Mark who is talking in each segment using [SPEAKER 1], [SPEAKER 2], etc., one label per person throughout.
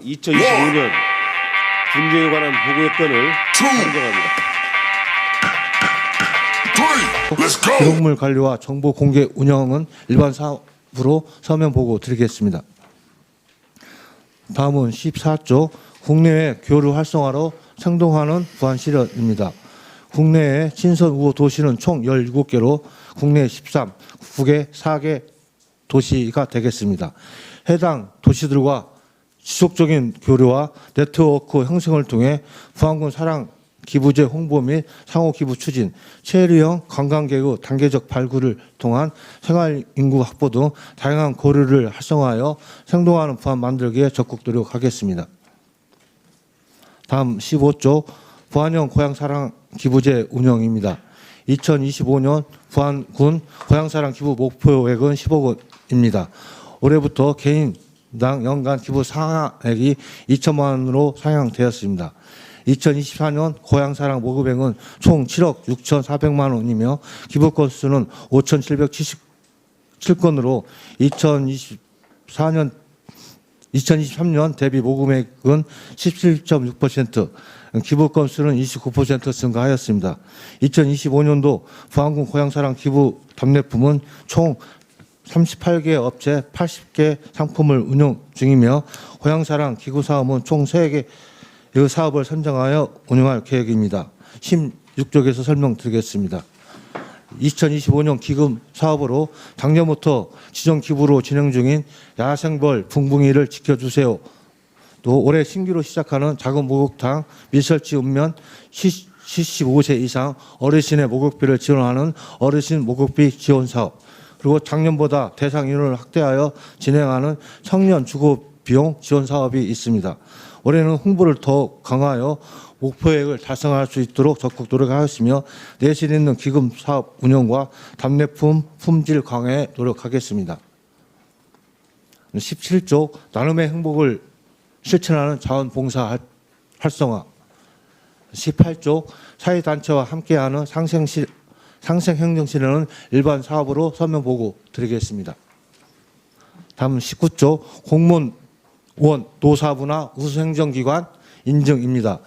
[SPEAKER 1] 2025년 군대에 관한 보고의 건을 선정합니다.
[SPEAKER 2] Let's go.
[SPEAKER 3] 기록물 관리와 정보 공개 운영은 일반 사업으로 서면 보고 드리겠습니다. 다음은 14조 국내외 교류 활성화로 생동하는 부안 실현입니다. 국내에 친선 우호 도시는 총 17개로 국내 13, 국외 4개 도시가 되겠습니다. 해당 도시들과 지속적인 교류와 네트워크 형성을 통해 부안군 사랑 기부제 홍보 및 상호 기부 추진, 체류형 관광객의 단계적 발굴을 통한 생활 인구 확보 등 다양한 고려를 활성화하여 생동하는 부안 만들기에 적극 노력하겠습니다. 다음 15조 부안형 고향 사랑 기부제 운영입니다. 2025년 부안군 고향 사랑 기부 목표액은 10억 원입니다. 올해부터 개인 당 연간 기부 상한액이 2천만 원으로 상향되었습니다. 2024년 고향 사랑 모금액은 총 7억 6,400만 원이며 기부 건수는 5,777건으로 2024년 2023년 대비 모금액은 17.6%, 기부 건수는 29% 증가하였습니다. 2025년도 부안군 고향사랑 기부 답례품은 총 38개 업체 80개 상품을 운영 중이며 고향사랑 기구 사업은 총 3개 이 사업을 선정하여 운영할 계획입니다. 16쪽에서 설명드리겠습니다. 2025년 기금 사업으로 작년부터 지정 기부로 진행 중인 야생벌 붕붕이를 지켜주세요. 또 올해 신규로 시작하는 작은 목욕탕 미설치 읍면 75세 이상 어르신의 목욕비를 지원하는 어르신 목욕비 지원 사업 그리고 작년보다 대상 인원을 확대하여 진행하는 청년 주거 비용 지원 사업이 있습니다. 올해는 홍보를 더 강화하여 목표액을 달성할 수 있도록 적극 노력하였으며 내실 있는 기금 사업 운영과 답례품 품질 강화에 노력하겠습니다. 17조 나눔의 행복을 실천하는 자원봉사 활- 활성화 18조 사회단체와 함께하는 상생시, 상생 행정실현은 일반 사업으로 서면 보고 드리겠습니다. 다음 19조 공무원 노사부나 우수행정기관 인증입니다.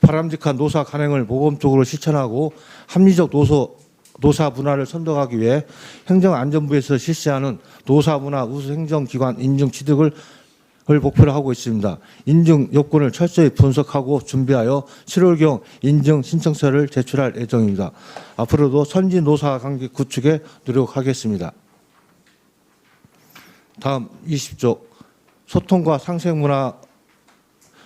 [SPEAKER 3] 바람직한 노사 간행을 모범적으로 실천하고 합리적 노소, 노사 문화를 선도하기 위해 행정안전부에서 실시하는 노사 문화 우수행정기관 인증 취득을 을 목표로 하고 있습니다. 인증 요건을 철저히 분석하고 준비하여 7월경 인증 신청서를 제출할 예정입니다. 앞으로도 선진 노사 관계 구축에 노력하겠습니다. 다음 20조 소통과 상생 문화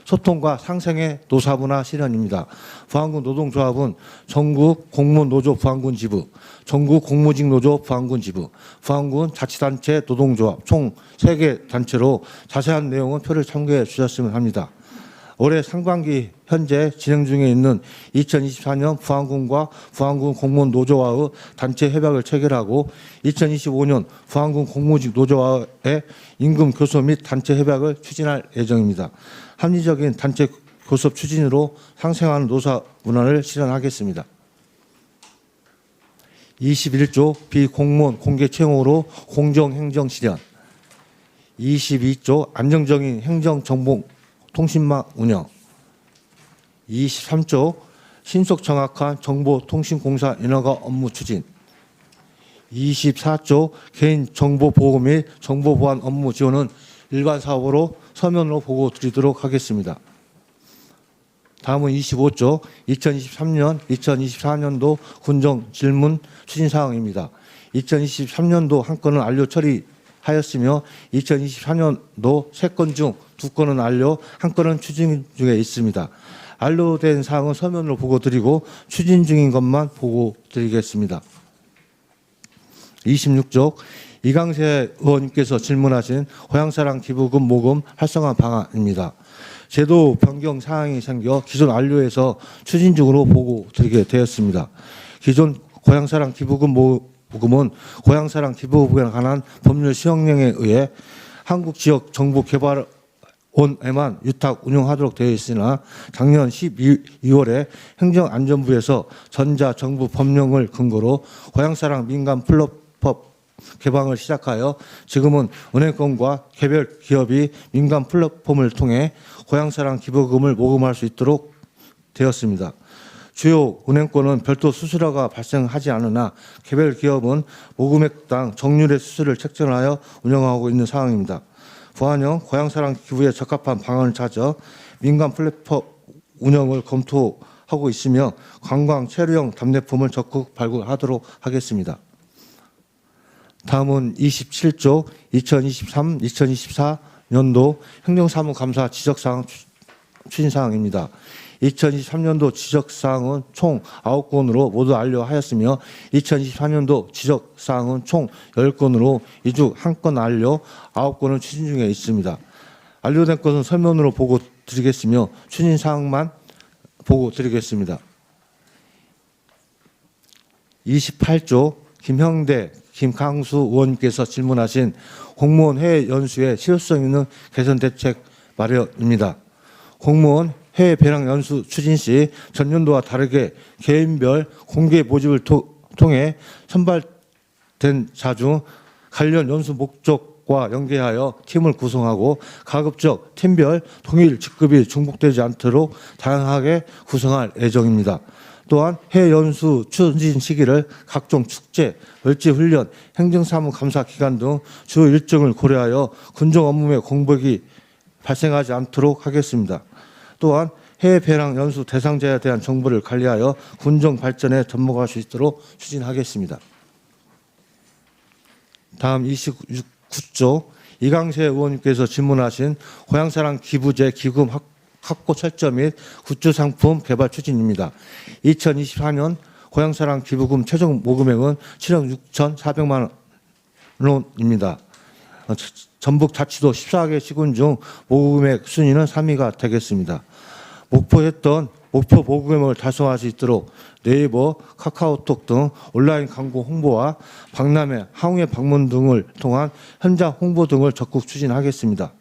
[SPEAKER 3] 소통과 상생의 노사문화 실현입니다. 부안군 노동조합은 전국 공무원 노조 부안군 지부, 전국 공무직 노조 부안군 지부, 부안군 자치단체 노동조합 총 3개 단체로 자세한 내용은 표를 참고해 주셨으면 합니다. 올해 상반기 현재 진행 중에 있는 2024년 부안군과 부안군 공무원 노조와의 단체 협약을 체결하고 2025년 부안군 공무직 노조와의 임금 교섭 및 단체 협약을 추진할 예정입니다. 합리적인 단체 교섭 추진으로 상생하는 노사 문화를 실현하겠습니다. 21조 비공무원 공개 채용으로 공정행정 실현. 22조 안정적인 행정정보 통신망 운영. 23조 신속 정확한 정보통신공사 인허가 업무 추진. 24조 개인정보보호 및 정보보안 업무 지원은 일반 사업으로 서면으로 보고 드리도록 하겠습니다. 다음은 25조 2023년 2024년도 군정 질문 추진 사항입니다. 2023년도 한 건은 완료 처리하였으며 2024년도 세 건 중 두 건은 완료, 한 건은 추진 중에 있습니다. 완료된 사항은 서면으로 보고 드리고 추진 중인 것만 보고 드리겠습니다. 26조 이강세 의원님께서 질문하신 호양사랑 기부금 모금 활성화 방안입니다. 제도 변경 사항이 생겨 기존 완료해서 추진 중으로 보고 드리게 되었습니다. 기존 고향사랑 기부금 모금은 고향사랑 기부금에 관한 법률 시행령에 의해 한국 지역 정보 개발 원에만 유탁 운영하도록 되어 있으나 작년 12월에 행정안전부에서 전자정부 법령을 근거로 고향사랑 민간 플랫폼 개방을 시작하여 지금은 은행권과 개별 기업이 민간 플랫폼을 통해 고향사랑 기부금을 모금할 수 있도록 되었습니다. 주요 은행권은 별도 수수료가 발생하지 않으나 개별 기업은 모금액당 정률의 수수료를 책정하여 운영하고 있는 상황입니다. 부안형 고향사랑 기부에 적합한 방안을 찾아 민간 플랫폼 운영을 검토하고 있으며 관광 체류형 답례품을 적극 발굴하도록 하겠습니다. 다음은 27조 2023-2024년도 행정사무감사 지적사항 추- 추진사항입니다. 2023년도 지적사항은 총 9건으로 모두 완료하였으며 2024년도 지적사항은 총 10건으로 이중한건 완료, 9건은 추진 중에 있습니다. 완료된 것은 서면으로 보고 드리겠으며 추진사항만 보고 드리겠습니다. 28조 김형대 김강수 의원님께서 질문하신 공무원 해외 연수의 실효성 있는 개선 대책 마련입니다. 공무원 해외 배낭 연수 추진 시 전년도와 다르게 개인별 공개 모집을 토- 통해 선발된 자 중 관련 연수 목적과 연계하여 팀을 구성하고 가급적 팀별 동일 직급이 중복되지 않도록 다양하게 구성할 예정입니다. 또한 해외 연수 추진 시기를 각종 축제, 을지 훈련, 행정사무 감사 기간 등 주요 일정을 고려하여 군정 업무의 공백이 발생하지 않도록 하겠습니다. 또한 해외 배낭 연수 대상자에 대한 정보를 관리하여 군정 발전에 접목할 수 있도록 추진하겠습니다. 다음 29조 이강세 의원님께서 질문하신 고향사랑 기부제 기금 확- 확보 철저 및 굿즈 상품 개발 추진입니다. 2024년 고향사랑 기부금 최종 모금액은 7억 6천 4백만 원입니다. 어, 저- 전북 자치도 14개 시군 중 모금액 순위는 3위가 되겠습니다. 목표했던 목표 모금액을 달성할 수 있도록 네이버, 카카오톡 등 온라인 광고 홍보와 박람회, 항해 방문 등을 통한 현장 홍보 등을 적극 추진하겠습니다.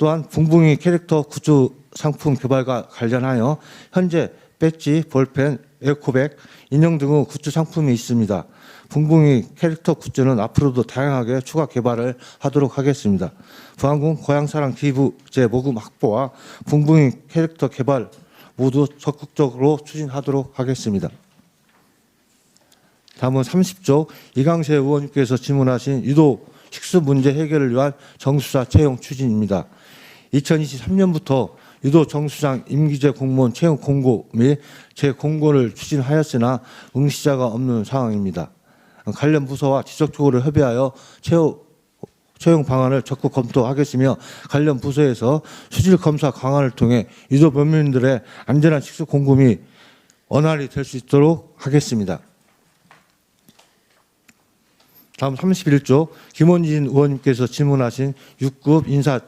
[SPEAKER 3] 또한 붕붕이 캐릭터 굿즈 상품 개발과 관련하여 현재 배지, 볼펜, 에코백, 인형 등의 굿즈 상품이 있습니다. 붕붕이 캐릭터 굿즈는 앞으로도 다양하게 추가 개발을 하도록 하겠습니다. 부안군 고향사랑 기부제 모금 확보와 붕붕이 캐릭터 개발 모두 적극적으로 추진하도록 하겠습니다. 다음은 30조 이강세 의원님께서 질문하신 유도 식수 문제 해결을 위한 정수사 채용 추진입니다. 2023년부터 유도 정수장 임기제 공무원 채용 공고 및 재공고를 추진하였으나 응시자가 없는 상황입니다. 관련 부서와 지속적으로 협의하여 채용 채용 방안을 적극 검토하겠으며 관련 부서에서 수질 검사 강화를 통해 유도 면민들의 안전한 식수 공급이 원활히 될 수 있도록 하겠습니다. 다음 31조 김원진 의원님께서 질문하신 6급 인사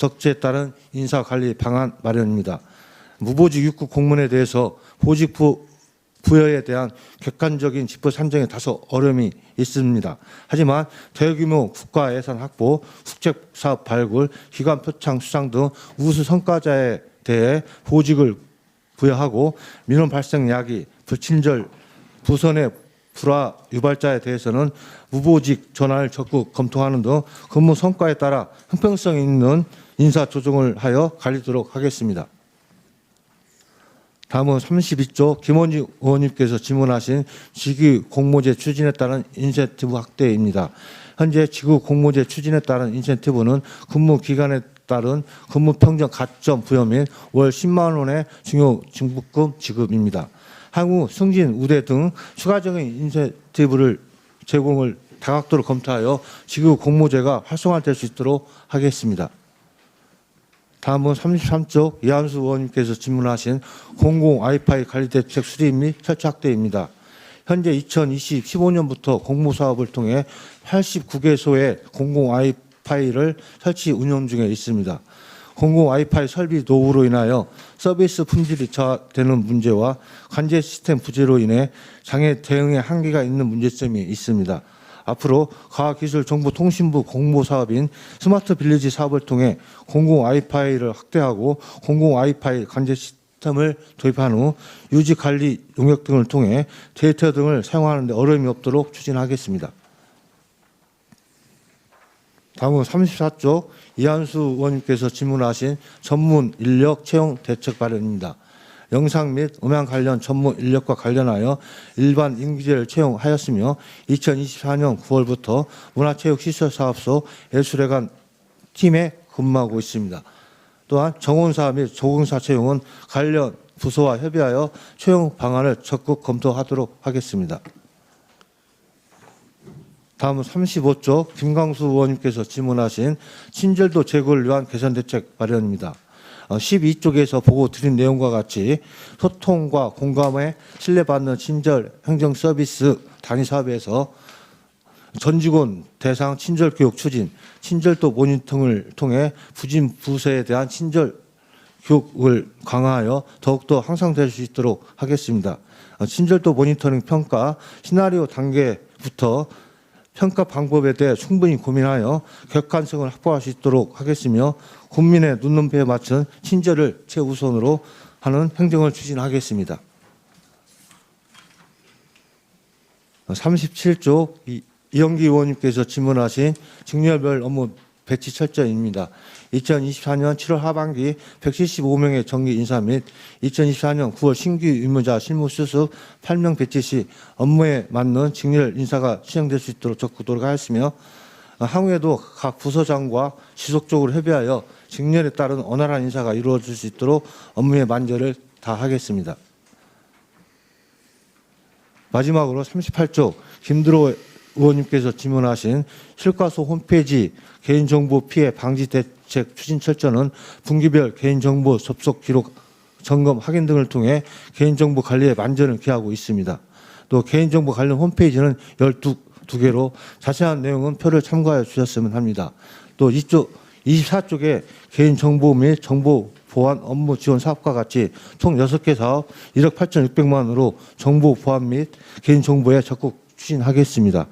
[SPEAKER 3] 적재에 따른 인사 관리 방안 마련입니다. 무보직 6급 공무원에 대해서 보직 부 부여에 대한 객관적인 지표 산정에 다소 어려움이 있습니다. 하지만 대규모 국가 예산 확보, 국책 사업 발굴, 기관 표창 수상 등 우수 성과자에 대해 보직을 부여하고 민원 발생 야기, 불친절, 부선의 불화 유발자에 대해서는 무보직 전환을 적극 검토하는 등 근무 성과에 따라 형평성 있는 인사 조정을 하여 관리도록 하겠습니다. 다음은 32조 김원지 의원님께서 질문하신 지구 공모제 추진에 따른 인센티브 확대입니다. 현재 지구 공모제 추진에 따른 인센티브는 근무 기간에 따른 근무 평정 가점 부여 및 월 10만 원의 중요 증부금 지급입니다. 향후 승진, 우대 등 추가적인 인센티브를 제공을 다각도로 검토하여 지구 공모제가 활성화될 수 있도록 하겠습니다. 다음은 33쪽 이한수 의원님께서 질문하신 공공 와이파이 관리 대책 수립 및 설치 확대입니다. 현재 2020, 15년부터 공모 사업을 통해 89개소의 공공 와이파이를 설치 운영 중에 있습니다. 공공 와이파이 설비 노후로 인하여 서비스 품질이 저하되는 문제와 관제 시스템 부재로 인해 장애 대응에 한계가 있는 문제점이 있습니다. 앞으로 과학기술정보통신부 공모 사업인 스마트 빌리지 사업을 통해 공공 와이파이를 확대하고 공공 와이파이 관제 시스템을 도입한 후 유지 관리 용역 등을 통해 데이터 등을 사용하는 데 어려움이 없도록 추진하겠습니다. 다음은 34쪽 이한수 의원님께서 질문하신 전문 인력 채용 대책 마련입니다. 영상 및 음향 관련 전문 인력과 관련하여 일반 임기제를 채용하였으며 2024년 9월부터 문화체육시설사업소 예술회관 팀에 근무하고 있습니다. 또한 정원사 및 조공사 채용은 관련 부서와 협의하여 채용 방안을 적극 검토하도록 하겠습니다. 다음은 35쪽 김광수 의원님께서 질문하신 친절도 제고를 위한 개선 대책 마련입니다. 어, 12쪽에서 보고 드린 내용과 같이 소통과 공감에 신뢰받는 친절 행정 서비스 단위 사업에서 전 직원 대상 친절 교육 추진, 친절도 모니터링을 통해 부진 부서에 대한 친절 교육을 강화하여 더욱더 향상될 수 있도록 하겠습니다. 어, 친절도 모니터링 평가 시나리오 단계부터 평가 방법에 대해 충분히 고민하여 객관성을 확보할 수 있도록 하겠으며 국민의 눈높이에 맞춘 친절을 최우선으로 하는 행정을 추진하겠습니다. 37조 이- 이영기 의원님께서 질문하신 직렬별 업무 배치 철저입니다. 2024년 7월 하반기 175명의 정기 인사 및 2024년 9월 신규 의무자 실무 수습 8명 배치 시 업무에 맞는 직렬 인사가 시행될 수 있도록 적극 노력하였으며 향후에도 각 부서장과 지속적으로 협의하여 직렬에 따른 원활한 인사가 이루어질 수 있도록 업무의 만전을 다하겠습니다. 마지막으로 38조 김드로 의원님께서 질문하신 실과소 홈페이지 개인정보 피해 방지 대책 추진 철저는 분기별 개인정보 접속 기록 점검 확인 등을 통해 개인정보 관리에 만전을 기하고 있습니다. 또 개인정보 관련 홈페이지는 12개로 자세한 내용은 표를 참고하여 주셨으면 합니다. 또 이쪽 24쪽에 개인정보 및 정보 보안 업무 지원 사업과 같이 총 6개 사업 1억 8,600만 원으로 정보 보안 및 개인정보에 적극 추진하겠습니다.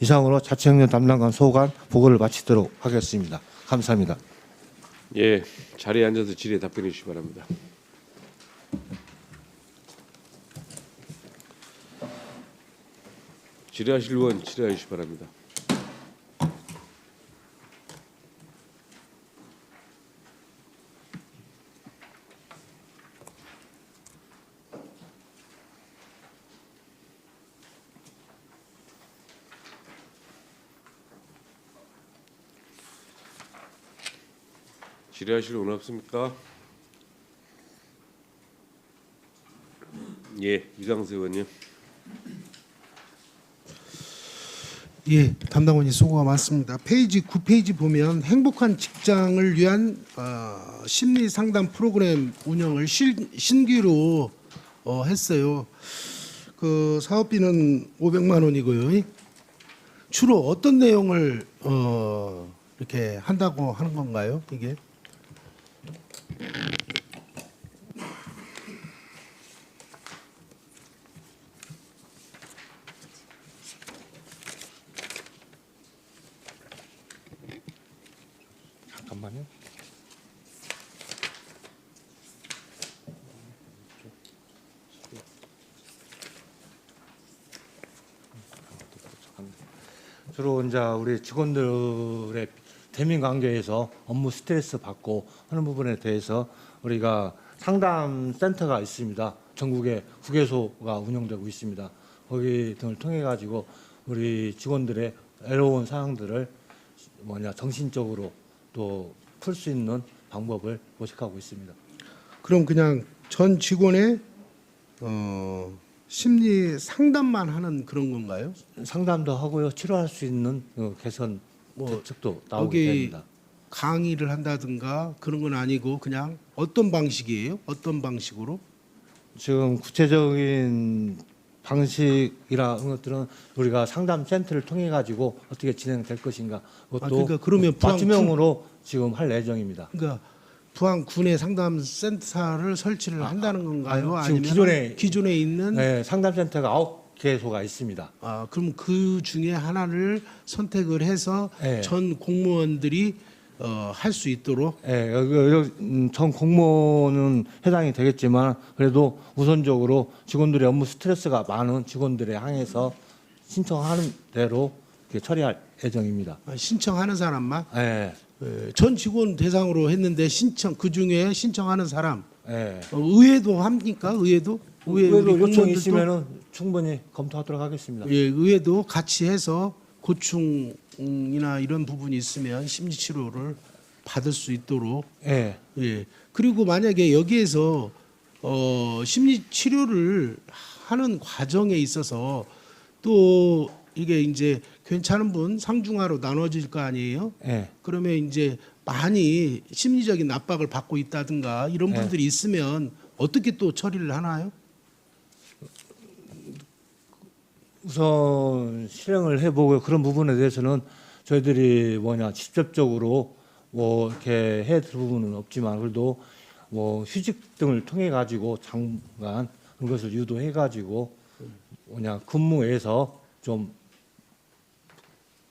[SPEAKER 3] 이상으로 자치행정 담당관 소관 보고를 마치도록 하겠습니다. 감사합니다.
[SPEAKER 1] 예, 자리에 앉아서 질의에 답변해 주시기 바랍니다. 질의하실 의원 질의해 주시기 바랍니다. 질의하실 의원 없습니까? 예, 유상수 의원님.
[SPEAKER 4] 예, 담당원이 수고가 많습니다. 페이지 9페이지 보면 행복한 직장을 위한 어, 심리 상담 프로그램 운영을 실, 신규로 어, 했어요. 그 사업비는 500만 원이고요. 주로 어떤 내용을 어, 이렇게 한다고 하는 건가요? 이게?
[SPEAKER 3] 잠깐만요. 주로 이제 우리 직원들의 대민 관계에서 업무 스트레스 받고 하는 부분에 대해서 우리가 상담 센터가 있습니다. 전국에 국외소가 운영되고 있습니다. 거기 등을 통해 가지고 우리 직원들의 애로운 사항들을 뭐냐 정신적으로 또 풀 수 있는 방법을 모색하고 있습니다.
[SPEAKER 4] 그럼 그냥 전 직원의 어, 심리 상담만 하는 그런 건가요?
[SPEAKER 3] 상담도 하고요, 치료할 수 있는 어, 개선
[SPEAKER 4] 뭐
[SPEAKER 3] 대책도 나오게
[SPEAKER 4] 여기
[SPEAKER 3] 됩니다.
[SPEAKER 4] 강의를 한다든가 그런 건 아니고 그냥 어떤 방식이에요? 어떤 방식으로?
[SPEAKER 3] 지금 구체적인 방식이라 는 것들은 우리가 상담 센터를 통해 가지고 어떻게 진행될 것인가 그것도
[SPEAKER 4] 아, 그러니까 그러면 부항
[SPEAKER 3] 맞춤형으로 지금 할 예정입니다.
[SPEAKER 4] 그러니까 부안 군의 상담 센터를 설치를 한다는 건가요?
[SPEAKER 3] 아, 지금
[SPEAKER 4] 아니면
[SPEAKER 3] 기존에-
[SPEAKER 4] 기존에 있는
[SPEAKER 3] 네, 상담 센터가 아홉 개소가 있습니다.
[SPEAKER 4] 아 그럼 그 중에 하나를 선택을 해서
[SPEAKER 3] 네.
[SPEAKER 4] 전 공무원들이 어, 할 수 있도록
[SPEAKER 3] 예, 여기, 여기, 음, 전 공무원은 해당이 되겠지만 그래도 우선적으로 직원들의 업무 스트레스가 많은 직원들에 향해서 신청하는 대로 이렇게 처리할 예정입니다.
[SPEAKER 4] 아, 신청하는 사람만
[SPEAKER 3] 예,
[SPEAKER 4] 예, 전 직원 대상으로 했는데 신청 그 중에 신청하는 사람
[SPEAKER 3] 예.
[SPEAKER 4] 어, 의회도 합니까? 의회도 의회 우리
[SPEAKER 3] 의외로 요청이
[SPEAKER 4] 공무원들도
[SPEAKER 3] 있으면은 충분히 검토하도록 하겠습니다.
[SPEAKER 4] 예, 의회도 같이 해서 고충이나 이런 부분이 있으면 심리 치료를 받을 수 있도록
[SPEAKER 3] 예,
[SPEAKER 4] 예. 그리고 만약에 여기에서 어 심리 치료를 하는 과정에 있어서 또 이게 이제 괜찮은 분 상중하로 나눠질 거 아니에요?
[SPEAKER 3] 예.
[SPEAKER 4] 그러면 이제 많이 심리적인 압박을 받고 있다든가 이런
[SPEAKER 3] 네.
[SPEAKER 4] 분들이 있으면 어떻게 또 처리를 하나요?
[SPEAKER 3] 우선 실행을 해보고 그런 부분에 대해서는 저희들이 뭐냐 직접적으로 뭐 이렇게 해줄 부분은 없지만 그래도 뭐 휴직 등을 통해 가지고 장관 그런 것을 유도해 가지고 뭐냐 근무에서 좀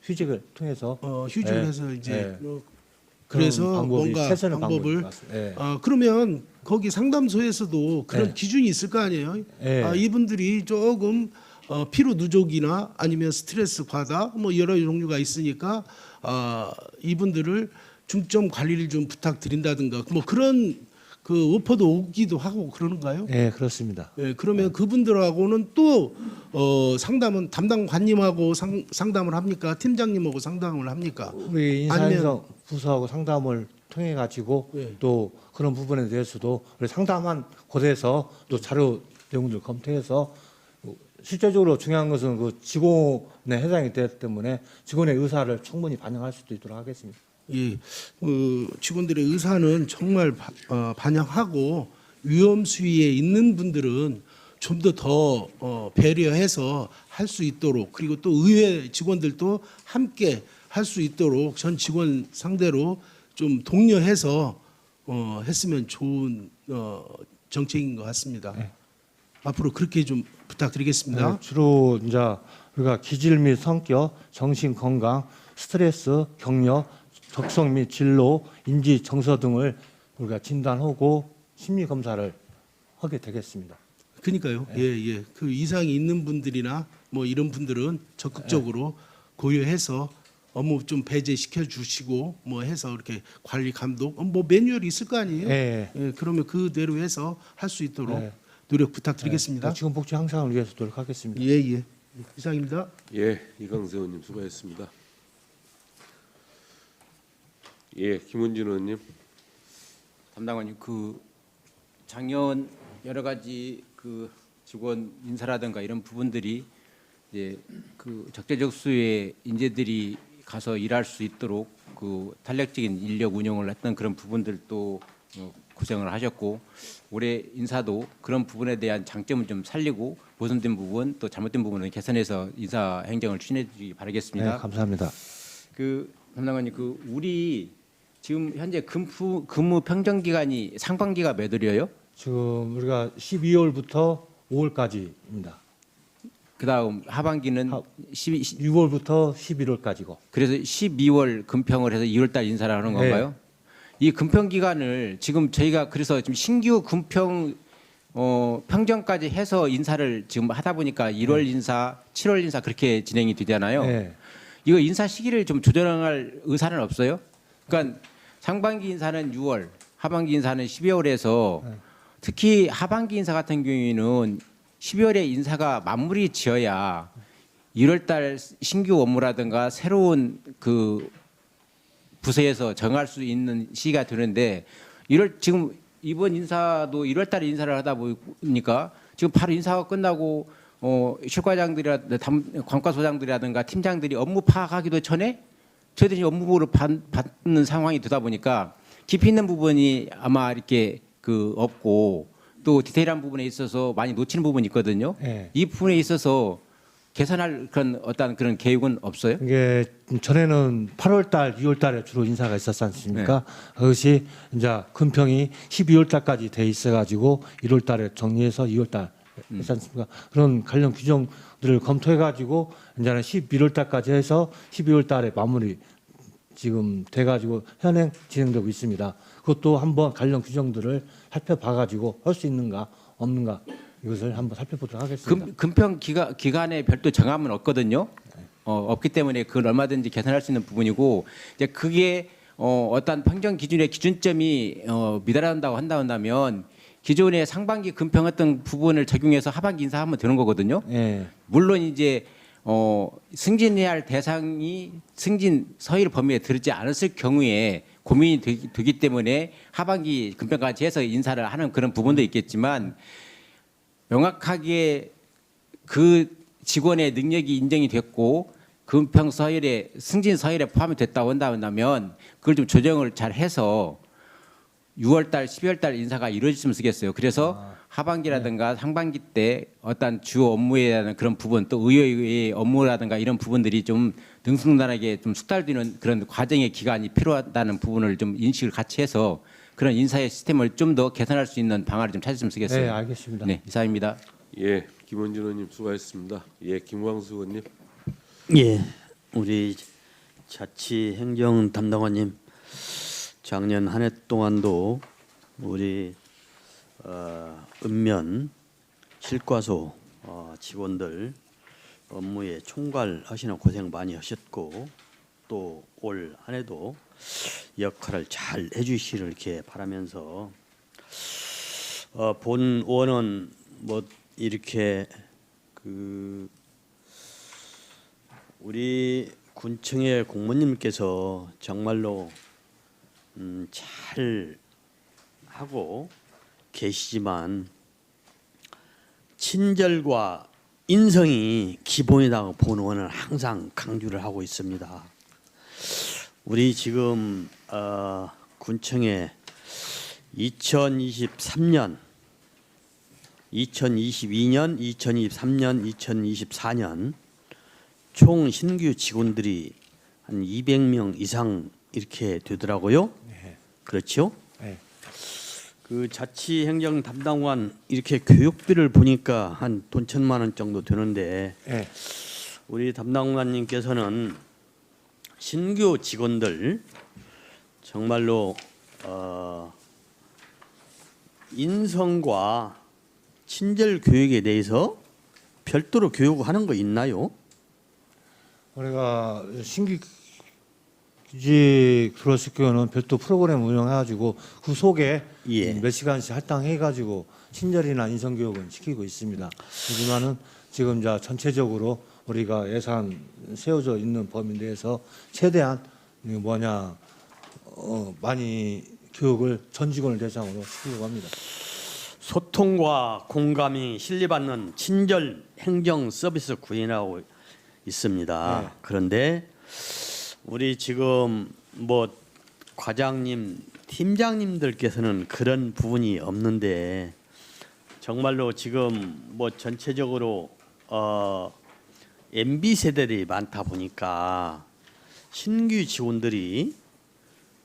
[SPEAKER 3] 휴직을 통해서
[SPEAKER 4] 어, 휴직을
[SPEAKER 3] 네.
[SPEAKER 4] 해서 이제
[SPEAKER 3] 네.
[SPEAKER 4] 그래서 뭔가 방법을.
[SPEAKER 3] 예.
[SPEAKER 4] 어, 그러면 거기 상담소에서도 그런
[SPEAKER 3] 네.
[SPEAKER 4] 기준이 있을 거 아니에요?
[SPEAKER 3] 네.
[SPEAKER 4] 아, 이분들이 조금 어, 피로 누적이나 아니면 스트레스 과다 뭐 여러 종류가 있으니까 아, 이분들을 중점 관리를 좀 부탁드린다든가 뭐 그런 그 오퍼도 오기도 하고 그러는가요?
[SPEAKER 3] 예, 그렇습니다.
[SPEAKER 4] 예, 그러면 그분들하고는 또 어, 상담은 담당 관님하고 상, 상담을 합니까? 팀장님하고 상담을 합니까?
[SPEAKER 3] 우리 인사인성 부서하고 상담을 통해 가지고
[SPEAKER 4] 예.
[SPEAKER 3] 또 그런 부분에 대해서도 우리 상담한 곳에서 또 자료 내용들 검토해서 실제적으로 중요한 것은 그 직원에 해당이 되기 때문에 직원의 의사를 충분히 반영할 수도 있도록 하겠습니다.
[SPEAKER 4] 예, 그 직원들의 의사는 정말 바, 어, 반영하고 위험 수위에 있는 분들은 좀더더 어, 배려해서 할 수 있도록 그리고 또 의회 직원들도 함께 할 수 있도록 전 직원 상대로 좀 독려해서 어, 했으면 좋은 어, 정책인 것 같습니다.
[SPEAKER 3] 네.
[SPEAKER 4] 앞으로 그렇게 좀 부탁드리겠습니다.
[SPEAKER 3] 네, 주로 이제 우리가 기질 및 성격, 정신 건강, 스트레스, 격려, 적성 및 진로, 인지 정서 등을 우리가 진단하고 심리 검사를 하게 되겠습니다.
[SPEAKER 4] 그러니까요. 예, 예. 그 이상이 있는 분들이나 뭐 이런 분들은 적극적으로 고려해서 업무 좀 배제시켜 주시고 뭐 해서 이렇게 관리 감독 어, 뭐 매뉴얼이 있을 거 아니에요?
[SPEAKER 3] 예.
[SPEAKER 4] 예, 그러면 그대로 해서 할 수 있도록
[SPEAKER 3] 네.
[SPEAKER 4] 노력 부탁드리겠습니다.
[SPEAKER 3] 직원 복지 향상을 위해서 노력하겠습니다.
[SPEAKER 4] 예, 예. 이상입니다.
[SPEAKER 1] 예, 이강세 의원님 수고하셨습니다. 예, 김원진 의원님.
[SPEAKER 5] 담당관님 그 작년 여러 가지 그 직원 인사라든가 이런 부분들이 이제 그 적재적 수의 인재들이 가서 일할 수 있도록 그 탄력적인 인력 운영을 했던 그런 부분들도 어, 고생을 하셨고 올해 인사도 그런 부분에 대한 장점을 좀 살리고 보존된 부분 또 잘못된 부분은 개선해서 인사 행정을 추진해 주기
[SPEAKER 3] 네,
[SPEAKER 5] 바라겠습니다.
[SPEAKER 3] 감사합니다.
[SPEAKER 5] 그 담당관님 그 우리 지금 현재 근무 근무 평정 기간이 상반기가 몇 월이에요?
[SPEAKER 3] 지금 우리가 12월부터 5월까지입니다.
[SPEAKER 5] 그다음 하반기는
[SPEAKER 3] 하-
[SPEAKER 5] 12
[SPEAKER 3] 6월부터 11월까지고.
[SPEAKER 5] 그래서 12월 근평을 해서 2월 달 인사를 하는
[SPEAKER 3] 네.
[SPEAKER 5] 건가요? 이 근평 기간을 지금 저희가 그래서 지금 신규 근평 어, 평정까지 해서 인사를 지금 하다 보니까 1월 인사, 7월 인사 그렇게 진행이 되잖아요.
[SPEAKER 3] 네.
[SPEAKER 5] 이거 인사 시기를 좀 조정할 의사는 없어요? 그러니까 상반기 인사는 6월, 하반기 인사는 12월에서
[SPEAKER 3] 네.
[SPEAKER 5] 특히 하반기 인사 같은 경우에는 12월에 인사가 마무리 지어야 1월 달 신규 업무라든가 새로운 그 부서에서 정할 수 있는 시기가 되는데 1월 지금 이번 인사도 1월 달에 인사를 하다 보니까 지금 바로 인사가 끝나고 어 실과장들이라 담- 관과소장들이라든가 팀장들이 업무 파악하기도 전에 저희들이 업무를 받, 받는 상황이 되다 보니까 깊이 있는 부분이 아마 이렇게 그 없고 또 디테일한 부분에 있어서 많이 놓치는 부분이 있거든요.
[SPEAKER 3] 네.
[SPEAKER 5] 이 부분에 있어서 개선할 그런 어떤 그런 계획은 없어요?
[SPEAKER 3] 이게 전에는 8월 달, 2월 달에 주로 인사가 있었지 않습니까? 그것이 이제 금평이 12월 달까지 돼 있어 가지고 1월 달에 정리해서 2월 달 했지 않습니까? 그런 관련 규정 들을 검토해 가지고 이제는 11월 달까지 해서 12월 달에 마무리 지금 돼 가지고 현행 진행되고 있습니다. 그것도 한번 관련 규정들을 살펴봐 가지고 할 수 있는가 없는가 이것을 한번 살펴보도록 하겠습니다.
[SPEAKER 5] 금, 금평 기가, 기간에 별도 정함은 없거든요. 어, 없기 때문에 그걸 얼마든지 개선할 수 있는 부분이고 이제 그게 어, 어떤 평정 기준의 기준점이 어, 미달한다고 한다면 기존의 상반기 금평했던 부분을 적용해서 하반기 인사하면 되는 거거든요.
[SPEAKER 3] 예.
[SPEAKER 5] 물론 이제 어, 승진해야 할 대상이 승진 서열 범위에 들지 않았을 경우에 고민이 되기, 되기 때문에 하반기 금평까지 해서 인사를 하는 그런 부분도 있겠지만 명확하게 그 직원의 능력이 인정이 됐고 금평 서열에 승진 서열에 포함이 됐다고 한다면 그걸 좀 조정을 잘 해서 6월달, 12월달 인사가 이루어졌으면 쓰겠어요. 그래서 하반기라든가 상반기 때 어떤 주 업무에 대한 그런 부분 또 의회의 업무라든가 이런 부분들이 좀 능숙난하게 좀 숙달되는 그런 과정의 기간이 필요하다는 부분을 좀 인식을 같이 해서 그런 인사의 시스템을 좀 더 개선할 수 있는 방안을 좀 찾았으면 쓰겠어요.
[SPEAKER 3] 네, 알겠습니다.
[SPEAKER 5] 네, 이상입니다.
[SPEAKER 1] 예, 김원준 의원님 수고하셨습니다. 예, 김광수 의원님.
[SPEAKER 6] 예, 우리 자치행정 담당관님 작년 한 해 동안도 우리 어, 읍면 실과소 어, 직원들 업무에 총괄하시는 고생 많이 하셨고 또 올 한 해도 역할을 잘 해주시기를 이렇게 바라면서 어, 본 원은 뭐 이렇게 그 우리 군청의 공무님께서 정말로 음, 잘 하고 계시지만 친절과 인성이 기본이라고 본원은 항상 강조를 하고 있습니다. 우리 지금 어, 군청에 2023년, 2022년, 2023년, 2024년 총 신규 직원들이 한 200명 이상 이렇게 되더라고요. 그렇죠?
[SPEAKER 3] 네.
[SPEAKER 6] 그 자치행정 담당관 이렇게 교육비를 보니까 한 돈 천만 원 정도 되는데
[SPEAKER 3] 예.
[SPEAKER 6] 우리 담당관님께서는 신규 직원들 정말로 어, 인성과 친절 교육에 대해서 별도로 교육하는 거 있나요?
[SPEAKER 3] 우리가 신규 들어왔을 경우는 별도 프로그램 운영해가지고 그 속에
[SPEAKER 6] 예.
[SPEAKER 3] 몇 시간씩 할당해가지고 친절이나 인성교육은 시키고 있습니다. 하지만은 지금 자 전체적으로 우리가 예산 세워져 있는 범위 내에서 최대한 이 뭐냐 어, 많이 교육을 전 직원을 대상으로 시키려고 합니다.
[SPEAKER 6] 소통과 공감이 신뢰받는 친절 행정 서비스 구현하고 있습니다.
[SPEAKER 3] 네.
[SPEAKER 6] 그런데 우리 지금 뭐 과장님, 팀장님들께서는 그런 부분이 없는데 정말로 지금 뭐 전체적으로 어 MB 세대들이 많다 보니까 신규 직원들이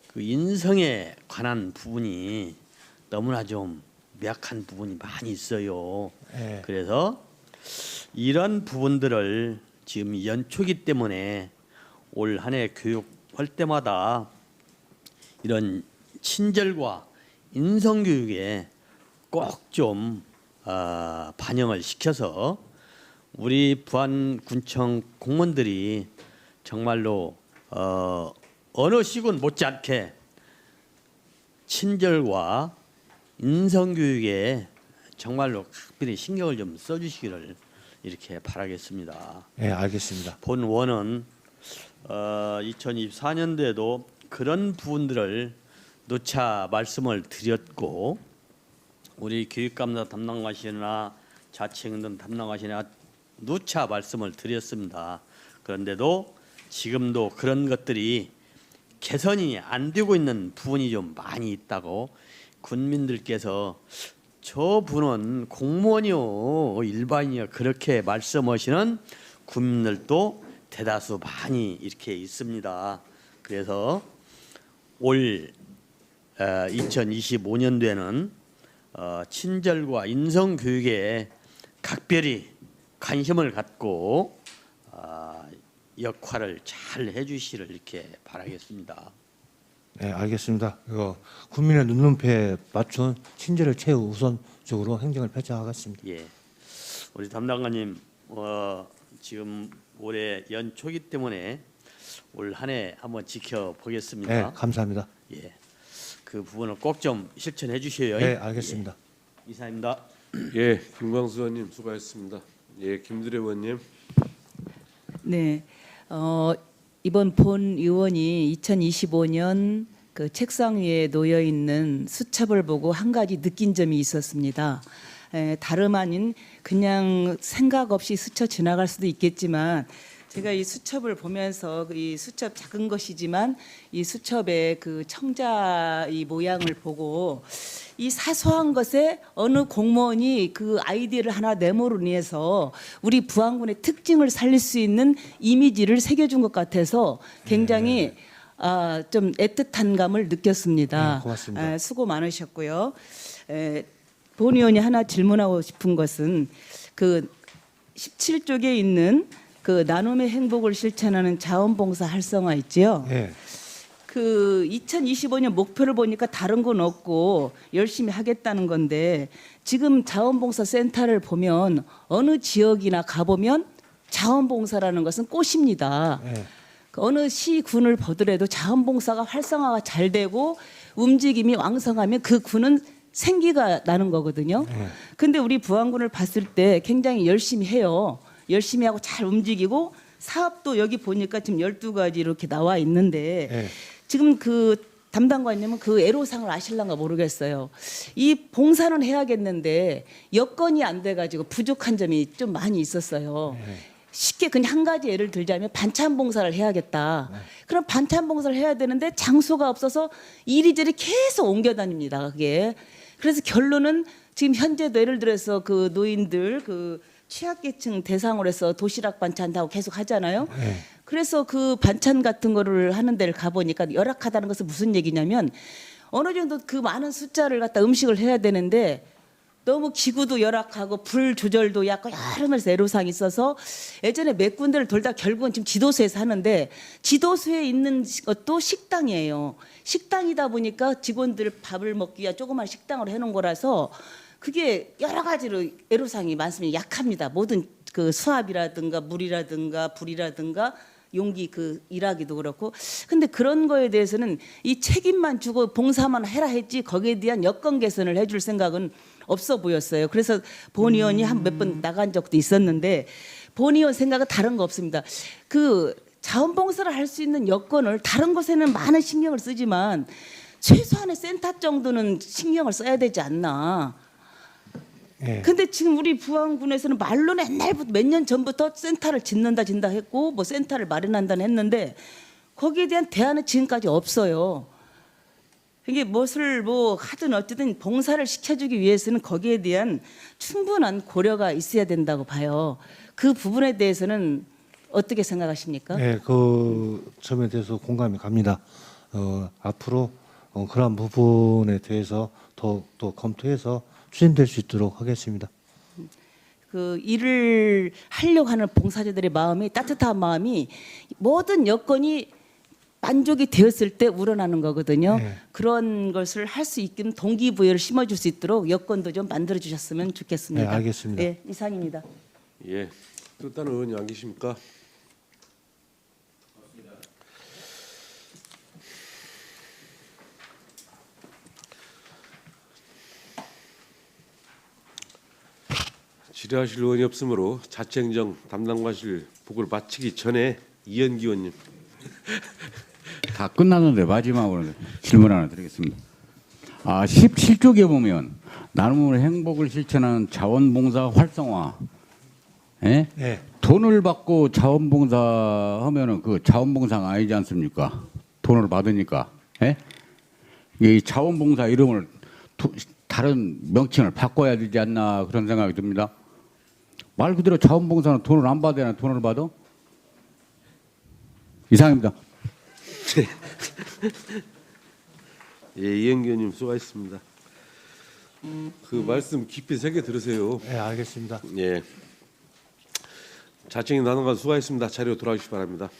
[SPEAKER 6] 그 인성에 관한 부분이 너무나 좀 미약한 부분이 많이 있어요.
[SPEAKER 3] 예.
[SPEAKER 6] 그래서 이런 부분들을 지금 연초기 때문에 올 한 해 교육할 때마다 이런 친절과 인성 교육에 꼭좀 어, 반영을 시켜서 우리 부안군청 공무원들이 정말로 어, 어느 시군 못지않게 친절과 인성 교육에 정말로 각별히 신경을 좀 써주시기를 이렇게 바라겠습니다.
[SPEAKER 3] 예, 알겠습니다.
[SPEAKER 6] 본 원은 어, 2024년도에도 그런 부분들을 누차 말씀을 드렸고 우리 교육감사 담당하시나 자치행정 담당하시나 누차 말씀을 드렸습니다. 그런데도 지금도 그런 것들이 개선이 안 되고 있는 부분이 좀 많이 있다고 군민들께서 저 분은 공무원이요 일반이요 그렇게 말씀하시는 국민들도 대다수 많이 이렇게 있습니다. 그래서 올 2025년도에는 어, 친절과 인성 교육에 각별히 관심을 갖고 어, 역할을 잘 해주시를 이렇게 바라겠습니다.
[SPEAKER 3] 네, 알겠습니다. 이거 국민의 눈높이에 맞춘 친절을 최우선적으로 행정을 펼쳐가겠습니다.
[SPEAKER 6] 예, 우리 담당관님 어, 지금 올해 연초기 때문에 올 한 해 한번 지켜보겠습니다.
[SPEAKER 3] 네, 감사합니다.
[SPEAKER 6] 예, 그 부분을 꼭 좀 실천해 주셔요.
[SPEAKER 3] 네, 알겠습니다.
[SPEAKER 6] 예, 이사입니다.
[SPEAKER 1] 예, 김광수 의원님 수고하셨습니다. 예, 김두래 의원님.
[SPEAKER 7] 네. 어, 이번 본 의원이 2025년 그 책상 위에 놓여 있는 수첩을 보고 한 가지 느낀 점이 있었습니다. 에, 다름 아닌 그냥 생각 없이 스쳐 지나갈 수도 있겠지만 제가 이 수첩을 보면서 그이 수첩 작은 것이지만 이 수첩의 그 청자 이 모양을 보고 이 사소한 것에 어느 공무원이 그 아이디어를 하나 내모로 인해서 우리 부안군의 특징을 살릴 수 있는 이미지를 새겨준 것 같아서 굉장히 아, 좀 애틋한 감을 느꼈습니다.
[SPEAKER 3] 네, 고맙습니다.
[SPEAKER 7] 아, 수고 많으셨고요. 에, 본 의원이 하나 질문하고 싶은 것은 그 17쪽에 있는 그 나눔의 행복을 실천하는 자원봉사 활성화 있지요.
[SPEAKER 3] 네.
[SPEAKER 7] 그 2025년 목표를 보니까 다른 건 없고 열심히 하겠다는 건데 지금 자원봉사 센터를 보면 어느 지역이나 가보면 자원봉사라는 것은 꽃입니다.
[SPEAKER 3] 네.
[SPEAKER 7] 그 어느 시군을 보더라도 자원봉사가 활성화가 잘 되고 움직임이 왕성하면 그 군은 생기가 나는 거거든요. 근데 우리 부안군을 봤을 때 굉장히 열심히 해요. 열심히 하고 잘 움직이고 사업도 여기 보니까 지금 12가지 이렇게 나와 있는데
[SPEAKER 3] 네.
[SPEAKER 7] 지금 그 담당관님은 그 애로상을 아실랑가 모르겠어요. 이 봉사는 해야겠는데 여건이 안 돼가지고 부족한 점이 좀 많이 있었어요. 쉽게 그냥 한 가지 예를 들자면 반찬 봉사를 해야겠다. 그럼 반찬 봉사를 해야 되는데 장소가 없어서 이리저리 계속 옮겨 다닙니다. 그게. 그래서 결론은 지금 현재도 예를 들어서 그 노인들 그 취약계층 대상으로 해서 도시락 반찬 하고 계속 하잖아요. 그래서 그 반찬 같은 거를 하는 데를 가보니까 열악하다는 것은 무슨 얘기냐면 어느 정도 그 많은 숫자를 갖다 음식을 해야 되는데 너무 기구도 열악하고 불 조절도 약간 여러 면에서 애로사항이 있어서 예전에 몇 군데를 돌다 결국은 지금 지도소에서 하는데 지도소에 있는 것도 식당이에요. 식당이다 보니까 직원들 밥을 먹기 위한 조그만 식당으로 해놓은 거라서 그게 여러 가지로 애로사항이 많습니다. 약합니다. 모든 그 수압이라든가 물이라든가 불이라든가 용기 그 일하기도 그렇고 근데 그런 거에 대해서는 이 책임만 주고 봉사만 해라 했지 거기에 대한 여건 개선을 해줄 생각은 없어 보였어요. 그래서 본 의원이 한 몇 번 나간 적도 있었는데 본 의원 생각은 다른 거 없습니다. 그 자원봉사를 할 수 있는 여건을 다른 곳에는 많은 신경을 쓰지만 최소한의 센터 정도는 신경을 써야 되지 않나.
[SPEAKER 3] 예.
[SPEAKER 7] 근데 지금 우리 부안군에서는 말로는 옛날부터 몇 년 전부터 센터를 짓는다 진다 했고 뭐 센터를 마련한다는 했는데 거기에 대한 대안은 지금까지 없어요. 이게 무엇을 뭐 하든 어쨌든 봉사를 시켜주기 위해서는 거기에 대한 충분한 고려가 있어야 된다고 봐요. 그 부분에 대해서는 어떻게 생각하십니까?
[SPEAKER 3] 네, 그 점에 대해서 공감이 갑니다. 어, 앞으로 어, 그러한 부분에 대해서 더 또 검토해서 추진될 수 있도록 하겠습니다.
[SPEAKER 7] 그 일을 하려고 하는 봉사자들의 마음이 따뜻한 마음이 모든 여건이 만족이 되었을 때 우러나는 거거든요.
[SPEAKER 3] 네.
[SPEAKER 7] 그런 것을 할 수 있는 동기부여를 심어줄 수 있도록 여건도 좀 만들어 주셨으면 좋겠습니다.
[SPEAKER 3] 네, 알겠습니다.
[SPEAKER 7] 네, 이상입니다.
[SPEAKER 1] 예, 또 다른 의원님 안 계십니까? 질의하실 의원이 없으므로 자치행정 담당관실 복을 마치기 전에 이현기 의원님.
[SPEAKER 8] 다 끝났는데 마지막으로 질문 하나 드리겠습니다. 아, 17쪽에 보면 나눔의 행복을 실천하는 자원봉사 활성화. 예?
[SPEAKER 3] 네,
[SPEAKER 8] 돈을 받고 자원봉사 하면은 그 자원봉사가 아니지 않습니까? 돈을 받으니까. 예? 이 자원봉사 이름을 두- 다른 명칭을 바꿔야 되지 않나 그런 생각이 듭니다. 말 그대로 자원봉사는 돈을 안 받아야 돈을 받아? 이상입니다.
[SPEAKER 1] 예, 의원님 수고하셨습니다. 그 말씀 깊이 새겨 들으세요.
[SPEAKER 3] 네, 알겠습니다.
[SPEAKER 1] 예. 자칭 나눠가 수고하셨습니다. 자리로 돌아가시기 바랍니다.